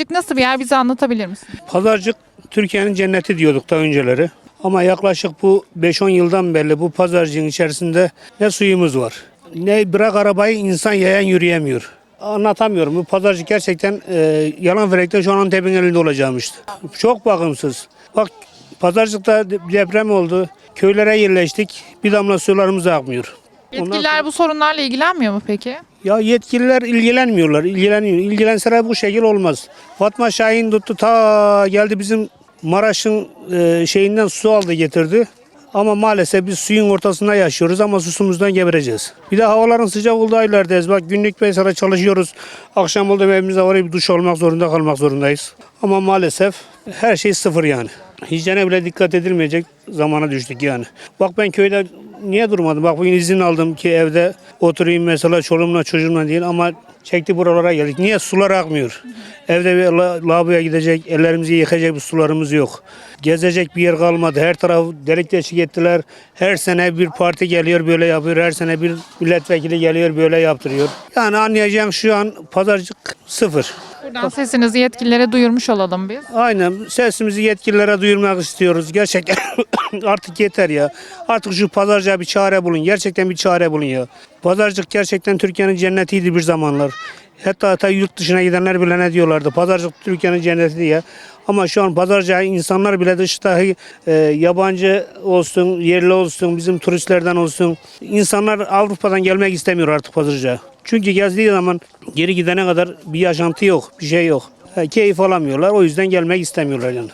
Pazarcık nasıl bir yer bize anlatabilir misin? Pazarcık Türkiye'nin cenneti diyorduk daha önceleri. Ama yaklaşık bu 5-10 yıldan beri bu pazarcığın içerisinde ne suyumuz var. Ne bırak arabayı insan yayan yürüyemiyor. Anlatamıyorum. Bu pazarcık gerçekten e, yalan verekte şu an Antep'in elinde olacağımıştı. Çok bakımsız. Bak pazarcıkta deprem oldu. Köylere yerleştik. Bir damla sularımız akmıyor. Ondan Yetkililer bu sorunlarla ilgilenmiyor mu peki? Ya yetkililer ilgilenmiyorlar. İlgileniyor. İlgilenseler bu şekil olmaz. Fatma Şahin tuttu ta geldi bizim Maraş'ın e, şeyinden su aldı getirdi. Ama maalesef biz suyun ortasında yaşıyoruz ama susumuzdan gebereceğiz. Bir de havaların sıcak olduğu aylardayız. Bak günlük mesela çalışıyoruz. Akşam oldu evimize varıp duş almak zorunda kalmak zorundayız. Ama maalesef her şey sıfır yani. Hijyene bile dikkat edilmeyecek zamana düştük yani. Bak ben köyde niye durmadım? Bak bugün izin aldım ki evde oturayım mesela çoluğumla çocuğumla değil ama çekti buralara geldik. Niye? Sular akmıyor. Evde bir la- lavaboya gidecek, ellerimizi yıkayacak bir sularımız yok. Gezecek bir yer kalmadı. Her taraf delik deşik ettiler. Her sene bir parti geliyor böyle yapıyor. Her sene bir milletvekili geliyor böyle yaptırıyor. Yani anlayacağım şu an pazarcık sıfır. Buradan sesinizi yetkililere duyurmuş olalım biz. Aynen sesimizi yetkililere duyurmak istiyoruz. Gerçekten artık yeter ya. Artık şu pazarcığa bir çare bulun. Gerçekten bir çare bulun ya. Pazarcık gerçekten Türkiye'nin cennetiydi bir zamanlar. Hatta hatta yurt dışına gidenler bile ne diyorlardı. Pazarcık Türkiye'nin cenneti diye. Ama şu an pazarcığa insanlar bile dıştaki e, yabancı olsun, yerli olsun, bizim turistlerden olsun. İnsanlar Avrupa'dan gelmek istemiyor artık pazarcığa. Çünkü gezdiği zaman geri gidene kadar bir yaşantı yok, bir şey yok. E, keyif alamıyorlar. O yüzden gelmek istemiyorlar yani.